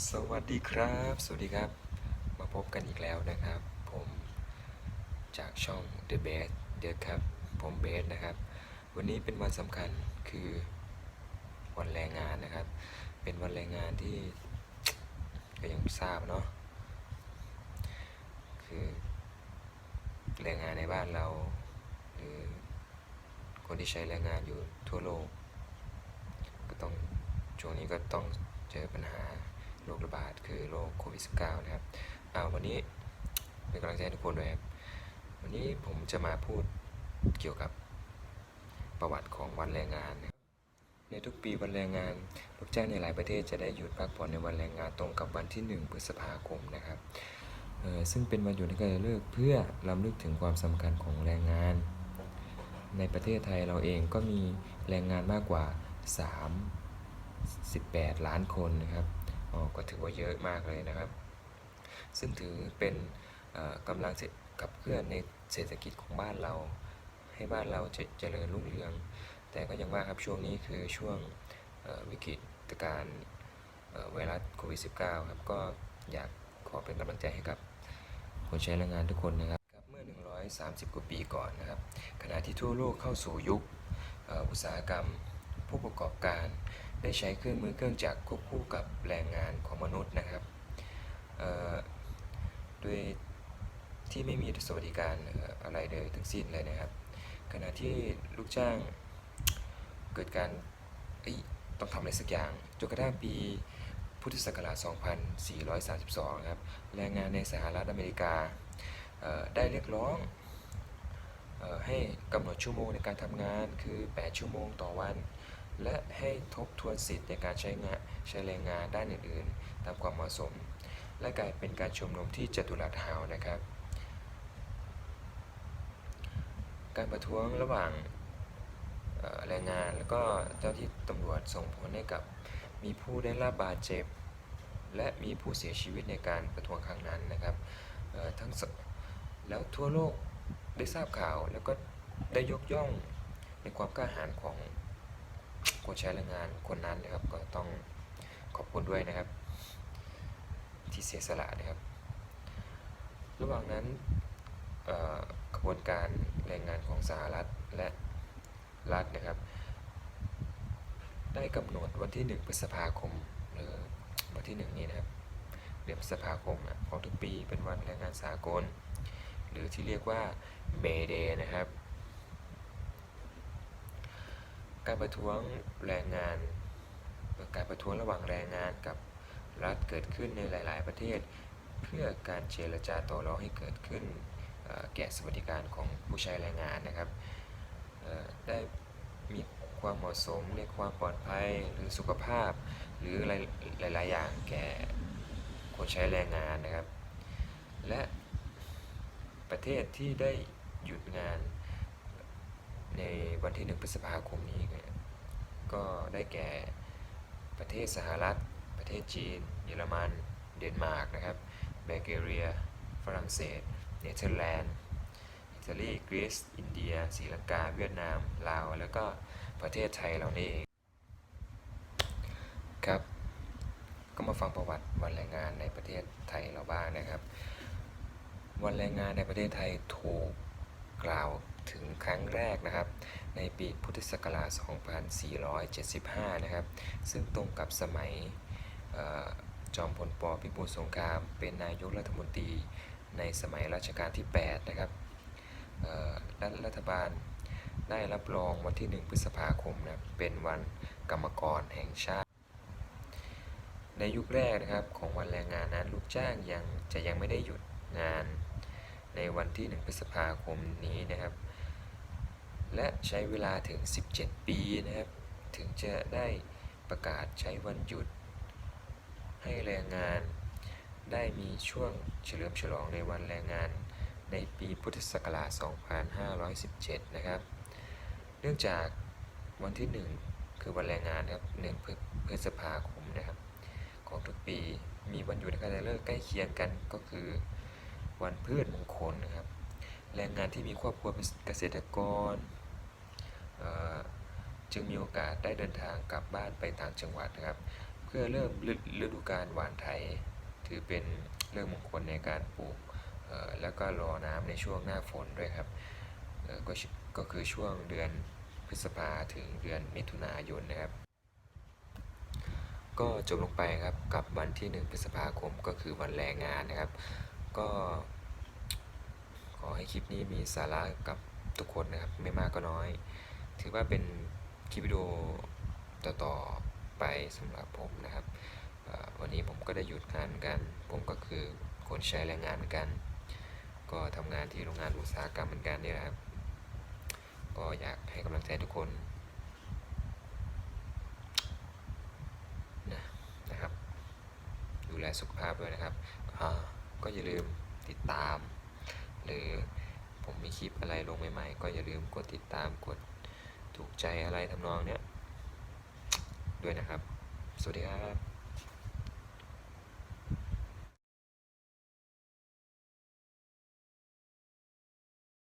สวัสดีครับ สวัสดีครับ มาพบกันอีกแล้วนะครับ ผมจากช่อง The Best เดครับ ผมเบสนะครับ วันนี้เป็นวันสำคัญคือวันแรงงานนะครับ เป็นวันแรงงานที่ก็ยังทราบเนาะ คือแรงงานในบ้านเรา หรือคนที่ใช้แรงงานอยู่ทั่วโลก ก็ต้องช่วงนี้ก็ต้องเจอปัญหา โรคระบาดคือโรคโควิด -19 นะครับเอาวันนี้เป็นกำลังใจให้ทุกคนด้วยครับ วันนี้ผมจะมาพูดเกี่ยวกับประวัติของวันแรงงานนะในทุกปีวันแรงงาน ลูกจ้างในหลายประเทศจะได้หยุดพักผ่อนในวันแรงงานตรงกับวันที่ 1 พฤษภาคมนะครับซึ่งเป็นวันหยุดในการเลิกเพื่อรำลึกถึงความสำคัญของแรงงาน ในประเทศไทยเราเองก็มีแรงงานมากกว่า 3 18 ล้านคนนะครับ ออก็ถือว่าเยอะมากเลยนะครับ ซึ่งถือเป็นกำลังเศรษฐกับเคลื่อนในเศรษฐกิจของบ้านเรา ให้บ้านเราเจเจริญรุ่งเรือง แต่ก็ยังว่าครับช่วงนี้คือช่วงวิกฤตการไวรัสโควิด -19 ครับก็อยากขอเป็นกำลังใจให้กับคนใช้แรงงานทุกคนนะครับรบเมื่อ 130 กว่าปีก่อนนะครับ ขณะที่ทั่วโลกเข้าสู่ยุคอุตสาหกรรมผู้ประกอบการ ได้ใช้เครื่องมือเครื่องจักรควบคู่กับแรงงานของมนุษย์นะครับโดยที่ไม่มีสวัสดิการอะไรเลยทั้งสิ้นเลยนะครับ ขณะที่ลูกจ้างเกิดการต้องทำอะไรสักอย่างจนกระทั่งปีพุทธศักราช 2432นะครับ แรงงานในสหรัฐอเมริกาได้เรียกร้องออให้กำหนดชั่วโมงในการทำงานคือ 8 ชั่วโมงต่อวัน และให้ทบทวนสิทธิ์ในการใช้งานใช้แรงงานด้านอื่นๆ ตามความเหมาะสม และกลายเป็นการชุมนุมที่จตุรัสเฮานะครับ การประท้วงระหว่างแรงงานแล้วก็เจ้าที่ตำรวจส่งผลให้กับมีผู้ได้รับบาดเจ็บ และมีผู้เสียชีวิตในการประท้วงครั้งนั้นนะครับทั้งแล้วทั่วโลกได้ทราบข่าวแล้วก็ได้ยกย่องในความกล้าหาญของ คนใช้แรงงานคนนั้นนะครับก็ต้องขอบคุณด้วยนะครับ ที่เสียสละนะครับ ระหว่างนั้นกระบวนการแรงงานของสหรัฐและรัฐนะครับ ได้กำหนดวันที่ 1 พฤษภาคมหรือวันที่ 1 นี้นะครับเดือนพฤษภาคมของทุกปีเป็นวันแรงงานสากล หรือที่เรียกว่าเมเดนะครับ การประท้วงแรงงาน การประท้วงระหว่างแรงงานกับรัฐเกิดขึ้นในหลาย ๆ ประเทศ เพื่อการเจรจาต่อรองให้เกิดขึ้นแก่สวัสดิการของผู้ใช้แรงงานนะครับได้มีความเหมาะสมในความปลอดภัยหรือสุขภาพ หรือหลาย ๆ อย่างแก่คนใช้แรงงานนะครับ และประเทศที่ได้หยุดงาน ในวันที่ 1 พฤษภาคมนี้เนี่ยก็ได้แก่ประเทศสหรัฐ ประเทศจีน เยอรมัน เดนมาร์กนะครับเบลเกเรีย ฝรั่งเศส เนเธอร์แลนด์ อิตาลี กรีซ อินเดียศรีลังกา เวียดนาม ลาว แล้วก็ประเทศไทยเรานี่เอง ครับ ก็มาฟังประวัติวันแรงงานในประเทศไทยเราบ้างนะครับ วันแรงงานในประเทศไทยถูกกล่าว ถึงครั้งแรกนะครับ ในปีพุทธศักราช 2475 นะครับ ซึ่งตรงกับสมัยออจอมพลปพิบูลสงคราม เป็นนายกรัฐมนตรีในสมัยรัชกาลที่ 8 นะครับและรัฐบาลได้รับรองวันที่ 1 พฤษภาคมนะเป็นวันกรรมกรแห่งชาติ ในยุคแรกนะครับของวันแรงงานนั้นลูกจ้างยังจะยังไม่ได้หยุดงาน ในวันที่ 1 พฤษภาคมนี้นะครับ และใช้เวลาถึง 17 ปีนะครับ ถึงจะได้ประกาศใช้วันหยุด ให้แรงงานได้มีช่วงเฉลิมฉลองในวันแรงงานในปีพุทธศักราช 2517 นะครับ เนื่องจากวันที่ 1 คือวันแรงงานนะครับ1พฤพฤษภาคมนะครับ ของทุกปีมีวันหยุดในการเลิกใกล้เคียงกันก็คือวันพืชมงคลนะครับ แรงงานที่มีครอบครัวเป็นเกษตรกร จึงมีโอกาสได้เดินทางกลับบ้านไปต่างจังหวัดนะครับ เพื่อเริ่มฤดูการหวานไถถือเป็นเรื่องมงคลในการปลูกแล้วก็รอน้ำในช่วงหน้าฝนด้วยครับก็ชก็คือช่วงเดือนพฤษภาถึงเดือนมิถุนายนนะครับ ก็จบลงไปครับกับวันที่ 1 พฤษภาคมก็คือวันแรงงานนะครับ ก็ขอให้คลิปนี้มีสาระกับทุกคนนะครับ ไม่มากก็น้อย ถือว่าเป็นคลิปวิดีโอต่อๆไปสำหรับผมนะครับ วันนี้ผมก็ได้หยุดงานกัน ผมก็คือคนใช้แรงงานเหมือนกัน ก็ทำงานที่โรงงานอุตสาหกรรมเหมือนกันเนี่ยนะครับ ก็อยากให้กำลังใจทุกคนนะนะครับ ดูแลสุขภาพด้วยนะครับ ก็อย่าลืมติดตาม หรือผมมีคลิปอะไรลงใหม่ๆ ก็อย่าลืมกดติดตามกด ถูกใจอะไรทำนองเนี้ยด้วยนะครับ สวัสดีครับ